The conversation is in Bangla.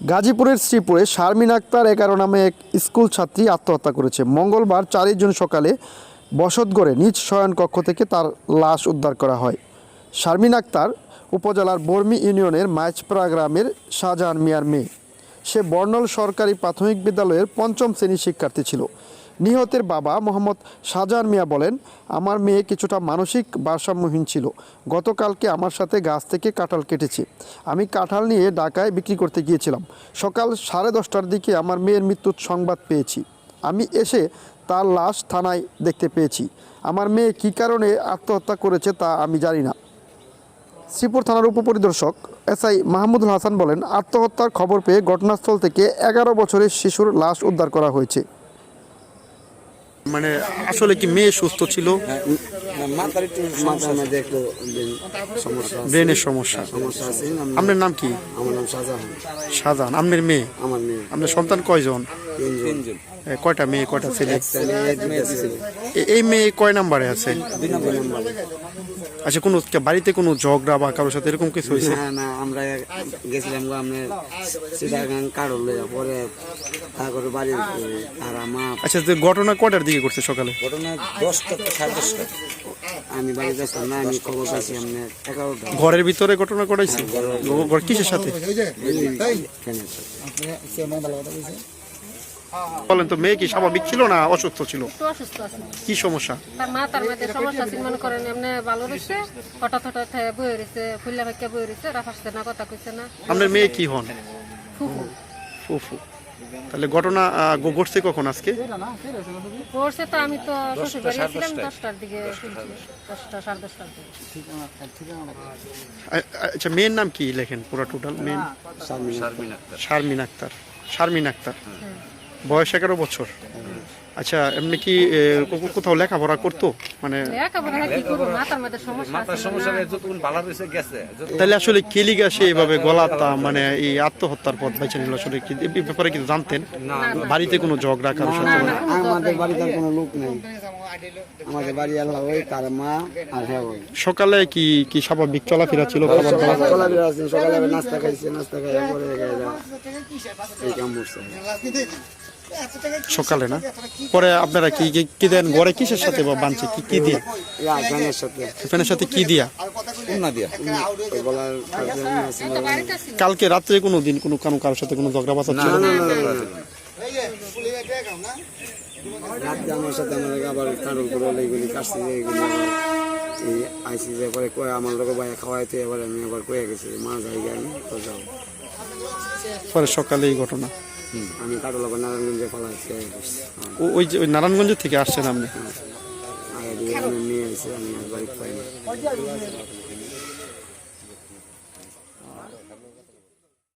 গাজীপুরের শ্রীপুরে শারমিন আক্তার এগারো নামে এক স্কুল ছাত্রী আত্মহত্যা করেছে। মঙ্গলবার চারই জুন সকালে বসতগড়ে নিজ শয়নকক্ষ থেকে তার লাশ উদ্ধার করা হয়। শারমিন আক্তার উপজেলার বর্মি ইউনিয়নের মাইচপাড়া গ্রামের শাহজাহান মিয়ার মেয়ে। সে বর্ণল সরকারি প্রাথমিক বিদ্যালয়ের পঞ্চম শ্রেণির শিক্ষার্থী ছিল। নিহতের বাবা মোহাম্মদ শাহজাহান মিয়া বলেন, আমার মেয়ে কিছুটা মানসিক ভারসাম্যহীন ছিল। গতকালকে আমার সাথে গাছ থেকে কাঁঠাল কেটেছে। আমি কাঁঠাল নিয়ে ঢাকায় বিক্রি করতে গিয়েছিলাম। সকাল সাড়ে দশটার দিকে আমার মেয়ের মৃত্যুর সংবাদ পেয়েছি। আমি এসে তার লাশ থানায় দেখতে পেয়েছি। আমার মেয়ে কী কারণে আত্মহত্যা করেছে তা আমি জানি না। শ্রীপুর থানার উপপরিদর্শক এসআই মাহমুদুল হাসান বলেন আত্মহত্যার খবর পেয়ে ঘটনাস্থল থেকে এগারো বছরের শিশুর লাশ উদ্ধার করা হয়েছে। মানে আসলে কি মেয়ে সুস্থ ছিল? একটু ব্রেন সমস্যা ব্রেনের আম- আপনার নাম কি? শাহজাহান। আপনার মেয়ে? আপনার সন্তান কয়জন? কয়টা মেয়ে কয়টা ছেলে? এই মেয়ে কয় নাম্বারে আছে? আচ্ছা কোনো বাড়িতে কোনো ঝগড়া বা কারোর সাথে এরকম কিছু হয়েছে না না আমরা গেছিলাম গো আমরা সিটাগাং কারও লইয়া পরে তারপরে বাড়ি আর মা আচ্ছা তো ঘটনা কয়টার দিকে করছে সকালে ঘটনা দশটা সাড়ে দশটা আমি বাড়ি যাচ্ছিলাম না আমি খবর পাইছি আমি এগারোটা ঘরের ভিতরে ঘটনা ঘটাইছে ঘর কিসের সাথে। বলেন তো মেয়ে কি স্বাভাবিক ছিল না অসুস্থ ছিল? একটু অসুস্থ আছে। কি সমস্যা? তার মা তার মধ্যে সমস্যা ছিল মনে করেন এমনি ভালো রয়েছে হঠাৎ হঠাৎ বয়ে রয়েছে ফুল্লা ভাইকা বয়ে রয়েছে রাফাসছে না কথা কইছে না। আপনার মেয়ে কি হন? ফুফু। ফুফু। তাহলে ঘটনা ঘটছে কখন আজকে? পড়ছে তো আমি তো শ্বশুর বাড়ি ছিলাম দশটার দিকে দশটা সাড়ে দশটার দিকে। আচ্ছা মেয়ের নাম কি লেখেন? পুরো টোটাল মেন শারমিন আক্তার। শারমিন আক্তার। বয়স এগারো বছর। আচ্ছা এমনি কি কোথাও লেখাপড়া করতো? মানে তাহলে আসলে কেলিগা সে এভাবে গলাতা মানে এই আত্মহত্যার পথ বেছে নিল? আসলে কি ব্যাপারে কিছু জানতেন? বাড়িতে কোনো ঝগড়া কারোর সাথে? আমাদের বাড়িতে কোনো লোক নেই। আমাদের বাড়ি আল্লাহ ওই তার মা আর হ্যাঁ সকালে কি কি স্বাভাবিক চলাফেরা ছিল খাবার দাবার সকালে আছে সকালে নাস্তা খাইছে নাস্তা খাই পরে এই কাম করছে। সকালে না? পরে আপনারা কি কি- কি দেন? ঘরে কিসের সাথে বা বানছে? কি কি দিয়ে? সাথে। ফ্যানের সাথে কি দিয়া? না দিয়া। ওই গলার কাছে আছে না। কালকে রাত্রে কোনো দিন কোনো কারও কারোর সাথে কোনো ঝগড়া বাসা ছিল? না? রাত্রে আমার সাথে আমার আবার কারোর করে এইগুলি কাটছে এইগুলি এই আইসি যে পরে কয়ে আমার লোক ভাই খাওয়াইতে এবার আমি আবার কয়ে গেছি মা যাই আমি তো যাও। পরে সকালে এই ঘটনা? আমি কারও লোক নারায়ণগঞ্জে পালাইছি ওই যে ওই নারায়ণগঞ্জ থেকে আসছেন আপনি? আগে দিয়ে আমি নিয়ে এসে আমি আর বাড়ি পাই না।